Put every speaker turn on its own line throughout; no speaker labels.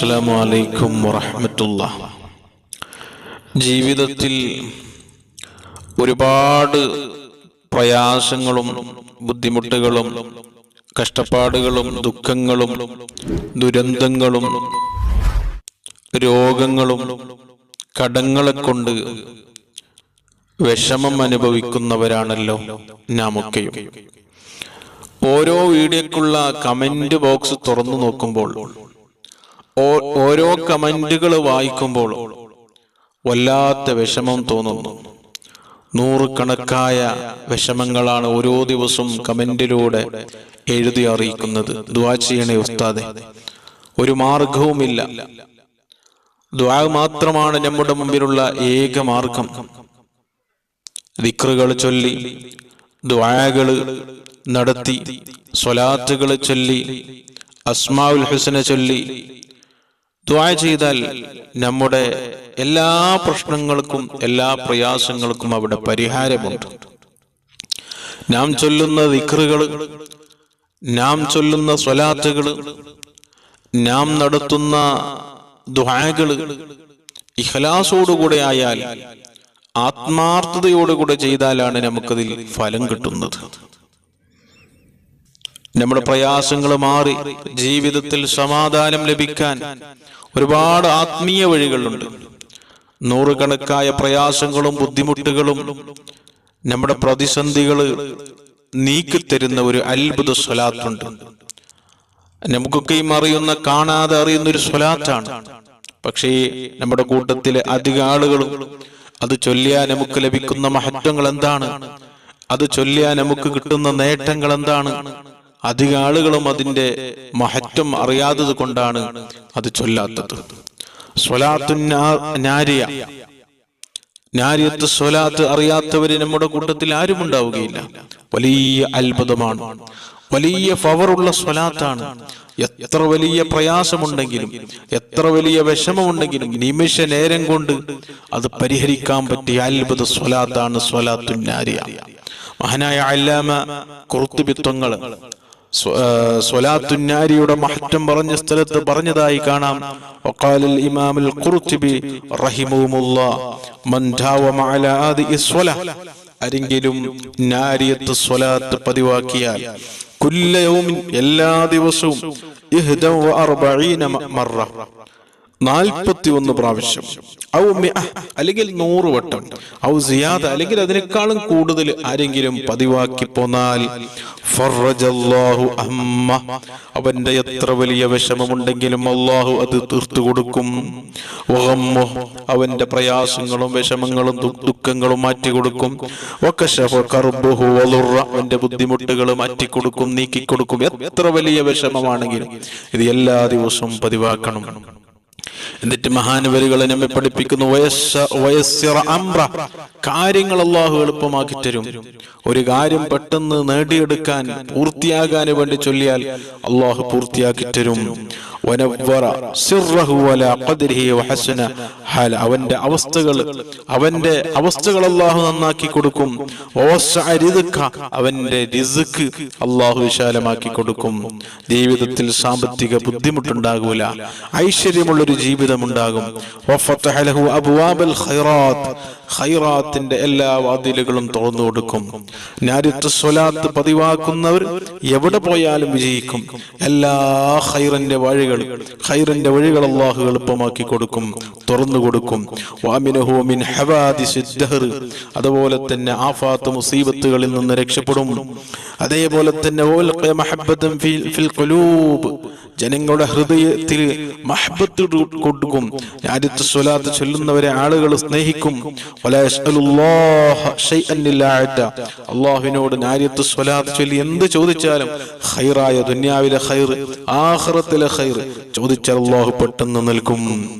അസ്സലാമു അലൈക്കും വറഹമത്തുള്ള ജീവിതത്തിൽ ഒരുപാട് പ്രയാസങ്ങളും ബുദ്ധിമുട്ടുകളും കഷ്ടപ്പാടുകളും ദുഃഖങ്ങളും ദുരന്തങ്ങളും രോഗങ്ങളും കടങ്ങളെ കൊണ്ട് വിഷമം അനുഭവിക്കുന്നവരാണല്ലോ നാമൊക്കെയും. ഓരോ വീഡിയോക്കുള്ള കമന്റ് ബോക്സ് തുറന്നു നോക്കുമ്പോൾ ഓരോ കമന്റുകൾ വായിക്കുമ്പോൾ വല്ലാത്ത വിഷമം തോന്നുന്നു. നൂറുകണക്കായ വിഷമങ്ങളാണ് ഓരോ ദിവസവും കമന്റിലൂടെ എഴുതി അറിയിക്കുന്നത്. ദ്വാ ചെയ്യണേ ഉസ്താദെ. ഒരു മാർഗവുമില്ല ദ്വാ മാത്രമാണ് നമ്മുടെ മുമ്പിലുള്ള ഏക മാർഗം. ദിക്റുകൾ ചൊല്ലി ദ്വാകൾ നടത്തി സ്വലാത്തുകൾ ചൊല്ലി അസ്മാവുൽ ഹുസനെ ചൊല്ലി ദ്വാ ചെയ്താൽ നമ്മുടെ എല്ലാ പ്രശ്നങ്ങൾക്കും എല്ലാ പ്രയാസങ്ങൾക്കും അവിടെ പരിഹാരമുണ്ട്. നാം ചൊല്ലുന്ന വിക്രുകൾ നാം ചൊല്ലുന്ന സ്വലാത്തുകൾ നാം നടത്തുന്ന ദ്വാകൾ ഇഹലാസോടുകൂടെ ആയാൽ ആത്മാർത്ഥതയോടുകൂടെ ചെയ്താലാണ് നമുക്കതിൽ ഫലം കിട്ടുന്നത്. നമ്മുടെ പ്രയാസങ്ങൾ മാറി ജീവിതത്തിൽ സമാധാനം ലഭിക്കാൻ ഒരുപാട് ആത്മീയ വഴികളുണ്ട്. നൂറുകണക്കായ പ്രയാസങ്ങളും ബുദ്ധിമുട്ടുകളും നമ്മുടെ പ്രതിസന്ധികൾ നീക്കിത്തരുന്ന ഒരു അത്ഭുത സ്വലാത്തുണ്ട്. നമുക്കൊക്കെയും അറിയുന്ന കാണാതെ അറിയുന്ന ഒരു സ്വലാത്താണ്. പക്ഷേ നമ്മുടെ കൂട്ടത്തിലെ അധിക ആളുകളും അത് ചൊല്ലിയാൽ നമുക്ക് ലഭിക്കുന്ന മഹത്വങ്ങൾ എന്താണ്? അത് ചൊല്ലിയാൽ നമുക്ക് കിട്ടുന്ന നേട്ടങ്ങൾ എന്താണ്? അധിക ആളുകളും അതിന്റെ മഹത്വം അറിയാത്തത് കൊണ്ടാണ് അത് ചൊല്ലാത്തത്. നാരിയത്ത് സ്വലാത്ത് അറിയാത്തവര് നമ്മുടെ കൂട്ടത്തിൽ ആരും ഉണ്ടാവുകയില്ല. വലിയ അത്ഭുതമാണ്. വലിയ പവറുള്ള സ്വലാത്താണ്. എത്ര വലിയ പ്രയാസമുണ്ടെങ്കിലും എത്ര വലിയ വിഷമമുണ്ടെങ്കിലും നിമിഷ നേരം കൊണ്ട് അത് പരിഹരിക്കാൻ പറ്റിയ അത്ഭുത സ്വലാത്താണ് സ്വലാത്തുന്നാരിയ മഹാനായ അല്ലാമ കുറുത്തുബിത്വങ്ങൾ സ്വലാത്തുന്നാരിയുടെ മഹറ്റം പറഞ്ഞ സ്ഥലത്ത് പറഞ്ഞതായി കാണാം. വഖാലൽ ഇമാമുൽ رحمه الله മൻ ദാവമ അലാ ആദി സ്വല അരെങ്കിലും നാരിയത്ത് സ്വലാത്ത് പതിവാക്കിയാൽ കുല്ലയവും എല്ലാ ദിവസവും ഇഹ്ദം അർബഈന മർറ നാൽപ്പത്തി ഒന്ന് പ്രാവശ്യം. ഔ അല്ലെങ്കിൽ നൂറ് വട്ടം. ഔ സിയാദ അല്ലെങ്കിൽ അതിനേക്കാളും കൂടുതൽ ആരെങ്കിലും പതിവാക്കി പോന്നാൽ അവന്റെ എത്ര വലിയ വിഷമമുണ്ടെങ്കിലും അള്ളാഹു അത് തീർത്തു കൊടുക്കും. അവന്റെ പ്രയാസങ്ങളും വിഷമങ്ങളും ദുഃഖങ്ങളും മാറ്റി കൊടുക്കും. വകശഫ കർബുഹു വളുറ, അവന്റെ ബുദ്ധിമുട്ടുകൾ മാറ്റി കൊടുക്കും നീക്കി കൊടുക്കും. എത്ര വലിയ വിഷമമാണെങ്കിലും ഇത് എല്ലാ ദിവസവും പതിവാക്കണം. എന്നിട്ട് മഹാനവരുകളെ നമ്മെ പഠിപ്പിക്കുന്നു. അംറ കാര്യങ്ങൾ അള്ളാഹു എളുപ്പമാക്കി തരും. ഒരു കാര്യം പെട്ടെന്ന് നേടിയെടുക്കാൻ പൂർത്തിയാകാൻ വേണ്ടി ചൊല്ലിയാൽ അള്ളാഹു പൂർത്തിയാക്കി തരും. അവന്റെ അവസ്ഥകൾ അവന്റെ അവസ്ഥകൾ അള്ളാഹു നന്നാക്കി കൊടുക്കും. അവന്റെ റിസ്ക് അള്ളാഹു വിശാലമാക്കി കൊടുക്കും. ജീവിതത്തിൽ സാമ്പത്തിക ബുദ്ധിമുട്ടുണ്ടാകൂല. ഐശ്വര്യമുള്ളൊരു ജീവിതം ഖൈറാത്ത്. ഖൈറാത്തിന്റെ എല്ലാ വാതിലുകളും തുറന്നു കൊടുക്കും. സ്വലാത്ത് പതിവാക്കുന്നവർ എവിടെ പോയാലും വിജയിക്കും. എല്ലാ ഖൈറിന്റെ വഴികൾ ഖൈറിന്റെ വഴികൾ അള്ളാഹു എളുപ്പമാക്കി കൊടുക്കും തുറന്നു കൊടുക്കും. അതുപോലെ തന്നെ ആഫാത്ത് മുസീബത്തുകളിൽ നിന്ന് രക്ഷപ്പെടും. അതേപോലെ തന്നെ ജനങ്ങളുടെ ഹൃദയത്തിൽ മഹബത്ത് കൊടുക്കും. രാജ്യത്ത് സ്വലാത്ത് ചൊല്ലുന്നവരെ ആളുകൾ സ്നേഹിക്കും. ഇല്ലാ. അള്ളാഹുവിനോട് നാര്യത്ത് സ്വലാത്ത് ചൊല്ലി എന്ത് ചോദിച്ചാലും ഹൈറായ ദുന്യാവിലെ ഹൈർ ആഹ്റത്തിലെ ഹൈർ ചോദിച്ചാൽ അള്ളാഹു പെട്ടെന്ന് നൽകും.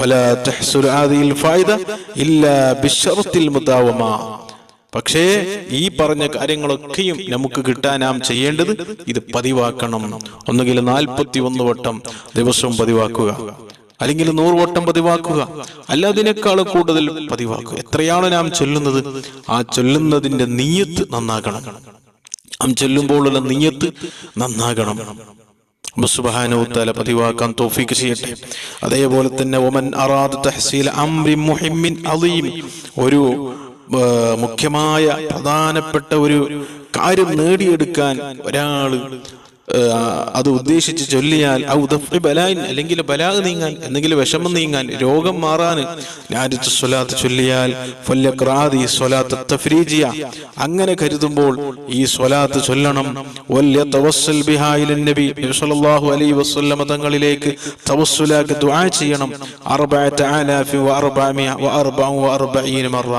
വലാ തഹ്സുൽ ആദിൽ ഫായിദ ഇല്ലാ ബിശറത്തിൽ മുദാവമ. പക്ഷേ ഈ പറഞ്ഞ കാര്യങ്ങളൊക്കെയും നമുക്ക് കിട്ടാൻ നാം ചെയ്യേണ്ടത് ഇത് പതിവാക്കണം. ഒന്നുകിൽ നാൽപ്പത്തി ഒന്ന് വട്ടം ദിവസവും പതിവാക്കുക. അല്ലെങ്കിൽ നൂറ് വട്ടം പതിവാക്കുക. അല്ല അതിനേക്കാൾ കൂടുതൽ പതിവാക്കുക. എത്രയാണ് നാം ചൊല്ലുന്നത്? ആ ചൊല്ലുന്നതിന്റെ നീയത്ത് നന്നാക്കണം നാം ചൊല്ലുമ്പോഴുള്ള നീയത്ത് നന്നാകണം. സുബാനോത്താല പതിവാക്കാൻ തോഫിക്ക് ചെയ്യട്ടെ. അതേപോലെ തന്നെ ഒമൻ അറാദ് തഹസീൽ അംരി മുഹിമ്മിൻ അലീം ഒരു മുഖ്യമായ പ്രധാനപ്പെട്ട ഒരു കാര്യം നേടിയെടുക്കാൻ ഒരാൾ അത് ഉദ്ദേശിച്ച് ചൊല്ലിയാൽ ബലായിൻ അല്ലെങ്കിൽ ബലാഗ് നീങ്ങാൻ എന്തെങ്കിലും വിഷമം നീങ്ങാൻ രോഗം മാറാൻ ഞാരിച്ചു സ്വലാത്ത് ചൊല്ലിയാൽ ഫല്യഖ്റാദി സ്വലാത്ത് തഫ്രീജിയ. അങ്ങനെ കരുതുമ്പോൾ ഈ സ്വലാത്ത് ചൊല്ലണം. വല്യ തവസ്സൽ ബിഹാ ഇലൻ നബി സല്ലല്ലാഹു അലൈഹി വസല്ലമ തങ്ങളിലേക്ക് തവസ്സുലാക്കി ദുആ ചെയ്യണം. അർബഅത ആലാഫി വ അർബഅമിയ വ അർബഅ വ അർബഈന മറ.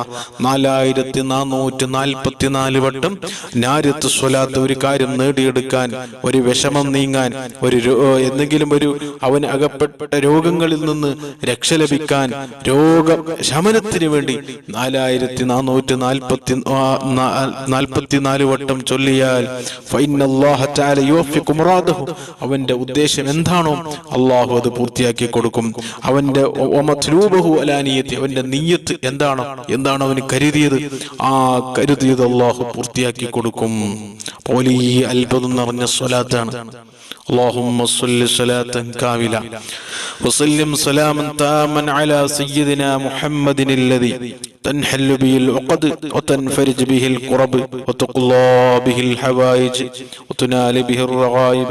നാലായിരത്തി നാനൂറ്റി നാൽപ്പത്തിനാല് വട്ടം നാര്യത്ത് സ്വലാത്ത് ഒരു കാര്യം നേടിയെടുക്കാൻ ഒരു വിഷമം നീങ്ങാൻ ഒരു എന്തെങ്കിലും ഒരു അവൻ അകപ്പെട്ട രോഗങ്ങളിൽ നിന്ന് രക്ഷ ലഭിക്കാൻ രോഗ ശമനത്തിന് വേണ്ടി നാലായിരത്തി നാനൂറ്റി നാൽപ്പത്തി നാൽപ്പത്തിനാല് വട്ടം ചൊല്ലിയാൽ. അവന്റെ ഉദ്ദേശം എന്താണോ അള്ളാഹു അത് പൂർത്തിയാക്കി കൊടുക്കും അവന്റെ അവന്റെ നീയത്ത് എന്താണോ എന്താണ് അവന് കരുതിയത് ആ കരുതിയത് അള്ളാഹു പൂർത്തിയാക്കി കൊടുക്കും പോലീ അത്ഭുതം നിറഞ്ഞ സ്വലാത്താണ് اللهم صل صلاة كاملة وسلم سلاما تاما على سيدنا محمد الذي تنحل به العقد وتنفرج به الكرب وتقضى به الحوائج وتنال به الرغائب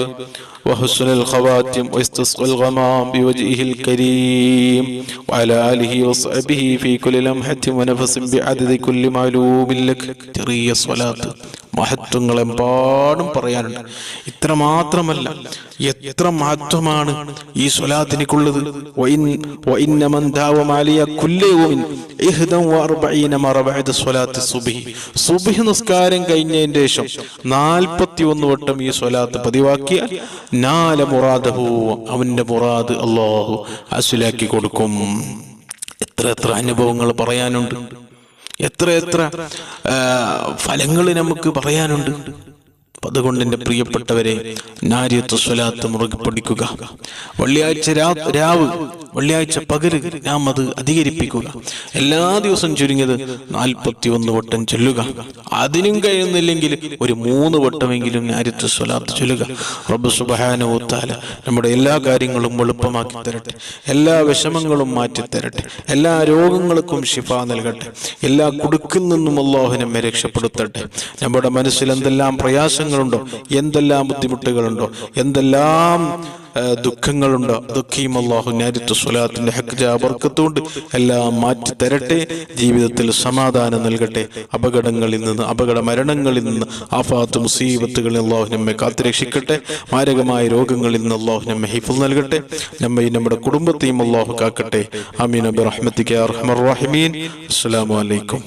وحسن الخواتم ويستسقى الغمام بوجهه الكريم وعلى آله وصحبه في كل لمحة ونفس بعدد كل معلوم لك ചെറിയ സ്വലാത്ത് മഹത്വങ്ങളെമ്പാടും പറയാനുണ്ട്. ഇത്ര മാത്രമല്ല എത്ര മഹത്വമാണ് ഈ സ്വലാത്തിനിക്കുള്ളത്. സുബിഹ്. നിസ്കാരം കഴിഞ്ഞതിന്റെ ശേഷം 41 വട്ടം ഈ സ്വലാത്ത് പതിവാക്കിയാൽ നാല മുറാദഹു അവന്റെ മുറാദ് അല്ലാഹു അസുലാക്കി കൊടുക്കും. എത്ര എത്ര അനുഭവങ്ങൾ പറയാനുണ്ട്. എത്ര എത്ര ഫലങ്ങൾ നമുക്ക് പറയാനുണ്ട്. അതുകൊണ്ട് എന്റെ പ്രിയപ്പെട്ടവരെ നാര്യത്ത് സ്വലാത്ത് മുറുകെ പഠിക്കുക വെള്ളിയാഴ്ച രാവ് വെള്ളിയാഴ്ച പകൽ നാം അത് അധികരിപ്പിക്കുക. എല്ലാ ദിവസവും ചുരുങ്ങിയത് നാൽപ്പത്തി ഒന്ന് വട്ടം ചൊല്ലുക. അതിനും കഴിയുന്നില്ലെങ്കിൽ ഒരു മൂന്ന് വട്ടമെങ്കിലും നാര്യത്ത് സ്വലാത്ത് ചൊല്ലുക. റബ്ബ് സുബഹാനുത്താല നമ്മുടെ എല്ലാ കാര്യങ്ങളും എളുപ്പമാക്കി തരട്ടെ. എല്ലാ വിഷമങ്ങളും മാറ്റി തരട്ടെ. എല്ലാ രോഗങ്ങൾക്കും ശിഫ നൽകട്ടെ. എല്ലാ കുടുക്കിൽ നിന്നും അള്ളാഹു നമ്മെ രക്ഷപ്പെടുത്തട്ടെ. നമ്മുടെ മനസ്സിൽ എന്തെല്ലാം പ്രയാസങ്ങളുണ്ടോ എന്തെല്ലാം ബുദ്ധിമുട്ടുകളുണ്ടോ? എന്തെല്ലാം ദുഃഖങ്ങളുണ്ടോ? അതൊക്കെയും അള്ളാഹു ഞാരിത്തു സ്വലാത്തിന്റെ ഹക്ജാബർക്കത്തുകൊണ്ട് എല്ലാം മാറ്റി തരട്ടെ ജീവിതത്തിൽ സമാധാനം നൽകട്ടെ. അപകടങ്ങളിൽ നിന്ന് അപകട മരണങ്ങളിൽ നിന്ന് ആഫാത്ത് മുസീബത്തുകളിൽ അള്ളാഹു നമ്മെ കാത്തുരക്ഷിക്കട്ടെ. മാരകമായ രോഗങ്ങളിൽ നിന്ന് അള്ളാഹു നമ്മെ ഹിഫുൽ നൽകട്ടെ. നമ്മയും നമ്മുടെ കുടുംബത്തെയും അള്ളാഹു കാക്കട്ടെ. അമീൻ അബ്ബുറഹ്മീൻ റഹ്മത്തിക്ക് അസ്സലാമു അലൈക്കും.